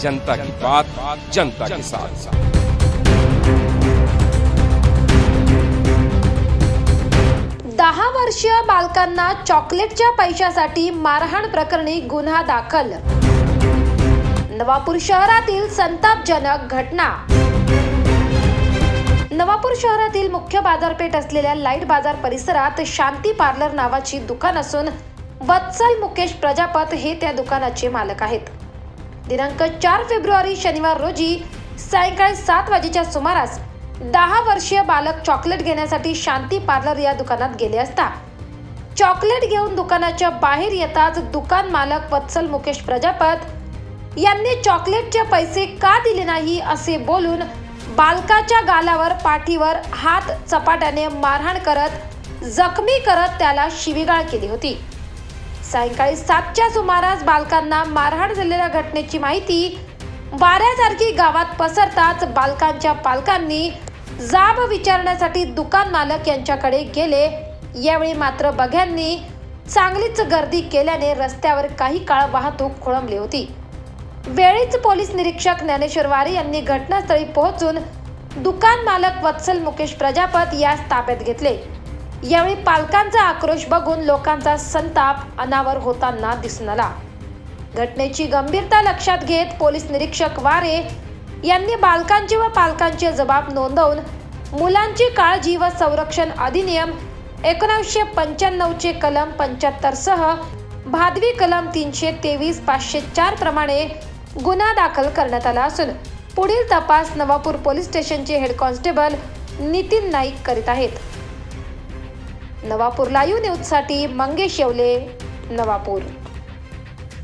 जनता की बात जनता के साथ। दहा वर्षीय बालकांना चॉकलेटच्या पैशासाठी मारहाण प्रकरणी गुन्हा दाखल. नवापूर शहरातील संतापजनक घटना. नवापूर शहरातील मुख्य बाजारपेठ असलेल्या लाइट बाजार परिसरात शांती पार्लर नावाची दुकान असून वत्सल मुकेश प्रजापत हे त्या दुकानाचे मालक आहेत. दिनांक चार फेब्रुवारी शनिवार रोजी सायंकाळी सात वाजेच्या सुमारास दहा वर्षीय बालक चॉकलेट घेण्यासाठी शांती पार्लर या दुकानात गेले असता. चॉकलेट घेऊन दुकानाच्या बाहेर येताच दुकान मालक वत्सल मुकेश प्रजापत यांनी चॉकलेटचे पैसे का दिले नाही असे बोलून बालकाच्या गालावर पाठीवर हात चपाट्याने मारहाण करत जखमी करत त्याला शिवीगाळ केली होती. सायंकाळी सातच्या सुमारास बालकांना मारहाण झालेल्या घटनेची माहिती वाऱ्यासारखी गावात पसरताच बालकांच्या पालकांनी जाब विचारण्यासाठी दुकान मालक यांच्याकडे गेले. यावेळी मात्र बघ्यांनी चांगलीच गर्दी केल्याने रस्त्यावर काही काळ वाहतूक खोळंबली होती. वेळीच पोलीस निरीक्षक ज्ञानेश्वर वारे यांनी घटनास्थळी पोहोचून दुकान मालक वत्सल मुकेश प्रजापत यास ताब्यात घेतले. यावेळी पालकांचा आक्रोश बघून लोकांचा संताप अनावर होताना दिसून आला घटनेची गंभीरता लक्षात घेत पोलीस निरीक्षक वारे यांनी बालकांची व पालकांचे जबाब नोंदवून मुलांची काळजी व संरक्षण अधिनियम एकोणीसशे पंच्याण्णवचे कलम पंच्याहत्तर सह भादवी कलम तीनशे तेवीस पाचशे चार प्रमाणे गुन्हा दाखल करण्यात आला असून पुढील तपास नवापूर पोलीस स्टेशनचे हेड कॉन्स्टेबल नितीन नाईक करीत आहेत. नवापूर लाईव्ह न्यूजसाठी मंगेश येवले नवापूर.